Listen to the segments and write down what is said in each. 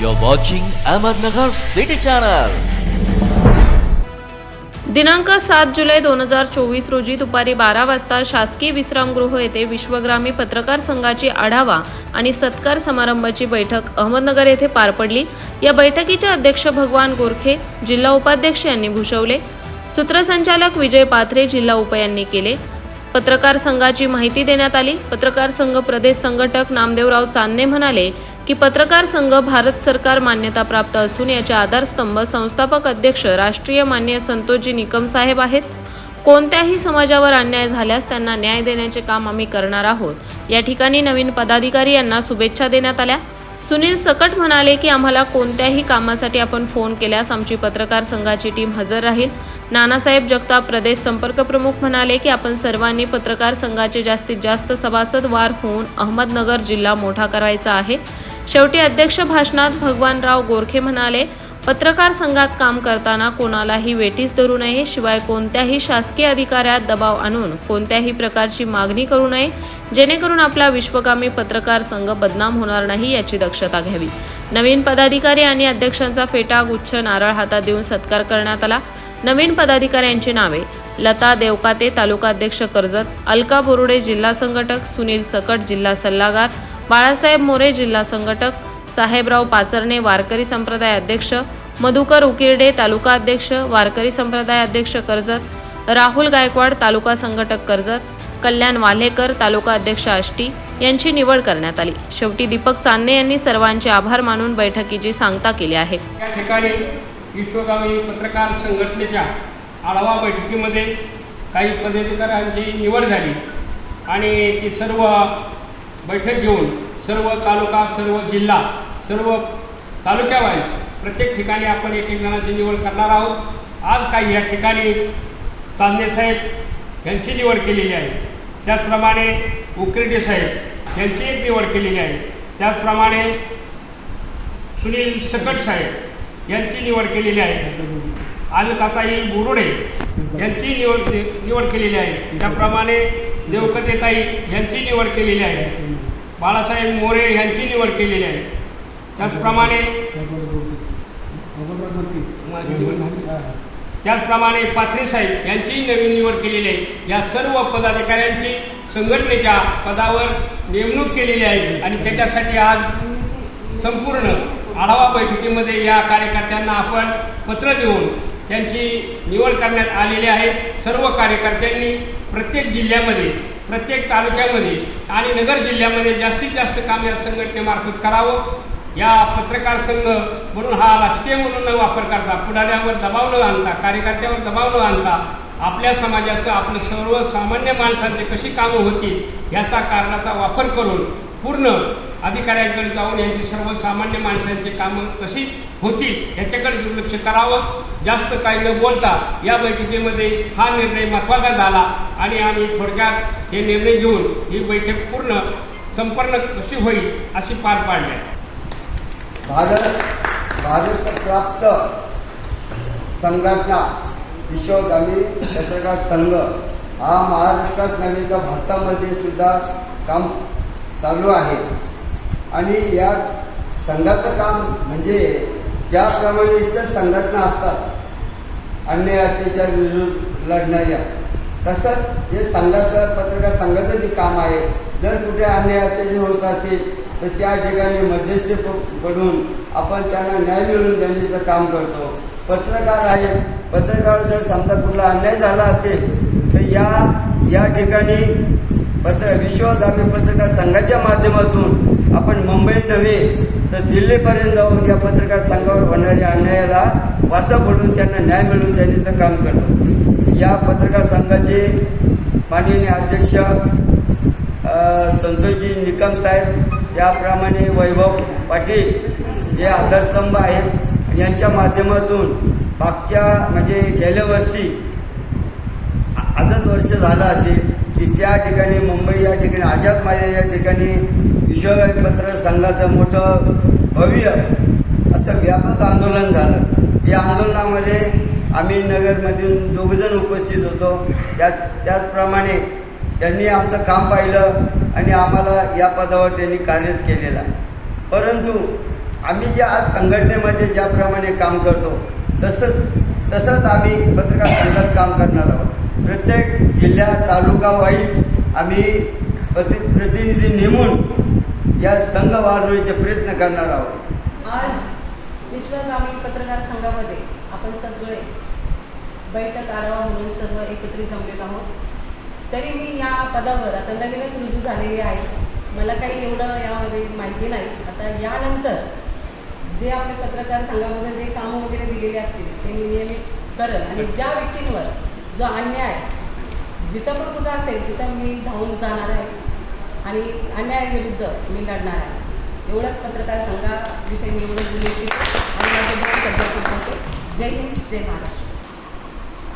You're watching Ahmednagar City Channel. दिनांक सात जुलै दोन हजार चोवीस रोजी दुपारी बारा वाजता शासकीय विश्रामगृह येथे विश्वग्रामी पत्रकार संघाची आढावा आणि सत्कार समारंभाची बैठक अहमदनगर येथे पार पडली. या बैठकीचे अध्यक्ष भगवान गोरखे जिल्हा उपाध्यक्ष यांनी भूषवले. सूत्रसंचालक विजय पाथरे जिल्हा उप यांनी केले. पत्रकार संघाची माहिती देण्यात आली. पत्रकार संघ प्रदेश संघटक नामदेवराव चांदणे म्हणाले की पत्रकार संघ भारत सरकार मान्यताप्राप्त असून याचे आधारस्तंभ संस्थापक अध्यक्ष राष्ट्रीय मान्य संतोषजी निकम साहेब आहेत. कोणत्याही समाजावर अन्याय झाल्यास त्यांना न्याय देण्याचे काम आम्ही करणार आहोत. या ठिकाणी नवीन पदाधिकारी यांना शुभेच्छा देण्यात आल्या. सुनील सकट म्हणाले की आम्हाला कोणत्याही कामासाठी आपण फोन केल्यास आमची पत्रकार संघाची टीम हजर राहील. नानासाहेब जगताप प्रदेश संपर्क प्रमुख म्हणाले की आपण सर्वांनी पत्रकार संघाचे जास्तीत जास्त सभासद वार होऊन अहमदनगर जिल्हा मोठा करायचा आहे. शेवटी अध्यक्ष भाषणात भगवानराव गोरखे म्हणाले पत्रकार संघात काम करताना कोणालाही वेठीस धरू नये शिवाय कोणत्याही शासकीय अधिकाऱ्यात दबाव आणून कोणत्याही प्रकारची मागणी करू नये जेणेकरून आपला विश्वगामी पत्रकार संघ बदनाम होणार नाही याची दक्षता घ्यावी. नवीन पदाधिकारी आणि अध्यक्षांचा फेटा गुच्छ नारळ हातात देऊन सत्कार करण्यात आला. नवीन पदाधिकाऱ्यांची नावे लता देवकाते तालुकाध्यक्ष कर्जत अलका बोरुडे जिल्हा संघटक सुनील सकट जिल्हा सल्लागार बाळासाहेब मोरे जिल्हा संघटक साहेबराव पाचरणे वारकरी संप्रदाय अध्यक्ष मधुकर उकिरडे तालुका अध्यक्ष वारकरी संप्रदाय अध्यक्ष कर्जत राहुल गायकवाड तालुका संघटक कर्जत कल्याण वाल्हेकर तालुका अध्यक्ष आष्टी यांची निवड करण्यात आली. शेवटी दीपक चांदणे यांनी सर्वांचे आभार मानून बैठकीची सांगता केली आहे. या ठिकाणी विश्वगामी पत्रकार संघटनेच्या आढावा बैठकीमध्ये काही पदाधिकाऱ्यांची निवड झाली. आणि ती सर्व बैठक घेऊन सर्व तालुका सर्व जिल्हा सर्व तालुक्यावाईज प्रत्येक ठिकाणी आपण एक एक निवड करणार आहोत. आज काही या ठिकाणी चांदणे साहेब यांची निवड केलेली आहे. त्याचप्रमाणे उकरेडे साहेब यांची एक निवड केलेली आहे. त्याचप्रमाणे सुनील सकट साहेब यांची निवड केलेली आहे. अलकाताई बोरुडे यांची निवड निवड केलेली आहे. त्याप्रमाणे देवकतेताई यांची निवड केलेली आहे. बाळासाहेब मोरे यांची निवड केलेली आहे. त्याचप्रमाणे त्याचप्रमाणे पाथरे साहेब यांची नवीन निवड केलेली आहे. या सर्व पदाधिकाऱ्यांची संघटनेच्या पदावर नेमणूक केलेली आहे. आणि त्याच्यासाठी आज संपूर्ण आढावा बैठकीमध्ये या कार्यकर्त्यांना आपण पत्र देऊन त्यांची निवड करण्यात आलेली आहे. सर्व कार्यकर्त्यांनी प्रत्येक जिल्ह्यामध्ये प्रत्येक तालुक्यामध्ये आणि नगर जिल्ह्यामध्ये जास्तीत जास्त काम या संघटनेमार्फत करावं. या पत्रकार संघ म्हणून हा राजकीय म्हणून न वापर करता पुढाऱ्यावर दबाव न आणता कार्यकर्त्यावर दबाव न आणता आपल्या समाजाचं आपलं सर्वसामान्य माणसांचे कशी कामं होतील याचा कारणाचा वापर करून पूर्ण अधिकाऱ्यांकडे जाऊन यांची सर्वसामान्य माणसांची कामं कशी होतील याच्याकडे दुर्लक्ष करावं? जास्त काही न बोलता या बैठकीमध्ये हा निर्णय महत्त्वाचा झाला आणि आम्ही थोडक्यात हे निर्णय घेऊन ही बैठक पूर्ण संपन्न कशी होईल अशी पार पाडली. भारत भारत प्राप्त संघटना विश्वगामी पत्रकार संघ. हा महाराष्ट्रात नव्हे तर भारतामध्ये सुद्धा काम चालू आहे. आणि या संघाचं काम म्हणजे ज्याप्रमाणे इतर संघटना असतात. अन्याय अत्याचार विरुद्ध लढणाऱ्या. तसंच हे संघाचं पत्रकार संघाचं जे काम आहे जर कुठे अन्याय अत्याचार होत असेल तर त्या ठिकाणी मध्यस्थी प- पडून आपण त्यांना न्याय मिळवून देण्याचं काम करतो. पत्रकार आहे पत्रकार जर समजा कुठला अन्याय झाला असेल तर या या ठिकाणी पत्र विश्वगामी पत्रकार संघाच्या माध्यमातून आपण मुंबई नव्हे तर दिल्लीपर्यंत जाऊन या पत्रकार संघावर होणाऱ्या अन्यायाला वाचा पडून त्यांना न्याय मिळवून देण्याचं काम करतो. या पत्रकार संघाचे माननीय अध्यक्ष संतोषजी निकम साहेब याप्रमाणे वैभव पाटील जे आधारस्तंभ आहेत यांच्या माध्यमातून मागच्या म्हणजे गेल्या वर्षी आ- आजच वर्ष झालं असेल की त्या ठिकाणी मुंबई या ठिकाणी आझाद मैदान या ठिकाणी विश्वपत्र पत्रकार संघाचं मोठं भव्य असं व्यापक आंदोलन झालं. या आंदोलनामध्ये आम्ही नगरमधून दोघजण उपस्थित होतो. त्या त्याचप्रमाणे त्यांनी आमचं काम पाहिलं आणि आम्हाला या पदावर त्यांनी कार्यच केलेलं आहे. परंतु आम्ही जे आज संघटनेमध्ये ज्याप्रमाणे काम करतो तसंच तसंच आम्ही पत्रकार संघात काम करणार आहोत. प्रत्येक जिल्हा तालुका वाईज आम्ही प्रति प्रतिनिधी नेमून या संघ वाढवण्याचे प्रयत्न करणार आहोत. आज विश्वगामी पत्रकार संघामध्ये आपण सगळे बैठक आढावा म्हणून सर्व एकत्रित जमलेलो आहोत. तरी मी या पदावर आता नवीनच रुजू झालेली आहे. मला काही एवढं यामध्ये माहिती नाही. आता यानंतर जे आपले पत्रकार संघामधून जे कामं वगैरे दिलेले असतील ते मी नियमित करेल आणि ज्या व्यक्तींवर जो अन्याय जिथं पण कुठं असेल तिथं मी धावून जाणार आहे आणि अन्यायाविरुद्ध मी लढणार आहे. एवढंच पत्रकार संघाविषयी मी एवढंच बोलायची आणि माझे दोन शब्द संपवतो. जय हिंद जय महाराष्ट्र.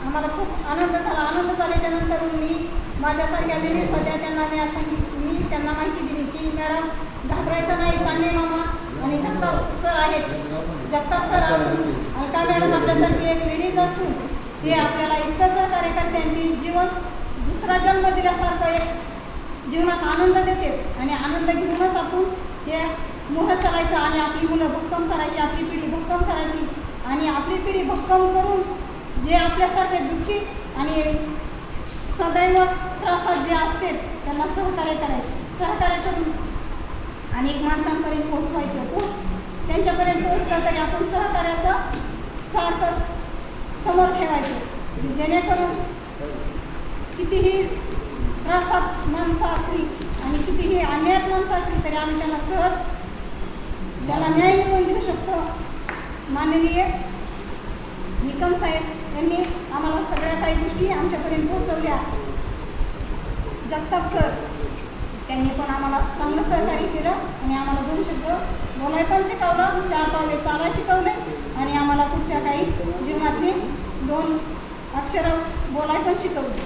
आम्हाला खूप आनंद झाला. आनंद झाल्याच्यानंतर मी माझ्यासारख्या लेडीज होत्या त्यांना मी असं मी त्यांना माहिती दिली की मॅडम घाबरायचं नाही चांगले मामा. आणि जगताप सर आहेत. जगताप सर असून अलका मॅडम आपल्यासारखी एक लेडीज असून ते आपल्याला इतकं सहकार्य करते आणि जीवन दुसरा जन्म दिल्यासारखं एक जीवनात आनंद देते. आणि आनंद घेऊनच आपण ते मोह चालायचं आणि आपली मुलं भक्कम करायची आपली पिढी भक्कम करायची. आणि आपली पिढी भक्कम करून जे आपल्यासारखे दुःखी आणि सदैव त्रासात जे असते त्यांना सहकार्य करायचं. सहकार्य करून अनेक माणसांपर्यंत पोहोचवायचं. पोच त्यांच्यापर्यंत पोहोचलं तरी आपण सहकार्याचं सारखं समोर ठेवायचं. जेणेकरून कितीही त्रासात माणसं असली आणि कितीही अन्यायात माणसं असली तरी आम्ही त्यांना सहज त्याला न्याय मिळवून देऊ शकतो. माननीय निकम साहेब यांनी आम्हाला सगळ्या काही गोष्टी आमच्यापर्यंत पोहोचवल्या. जगताप सर त्यांनी पण आम्हाला चांगलं सहकार्य केलं आणि आम्हाला दोन शब्द बोलाय पण शिकवलं चार पावले चाला शिकवले आणि आम्हाला पुढच्या काही जीवनातली दोन अक्षरं बोलाय पण शिकवली.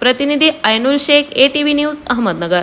प्रतिनिधी Ainul Shaikh A T V news Ahmednagar.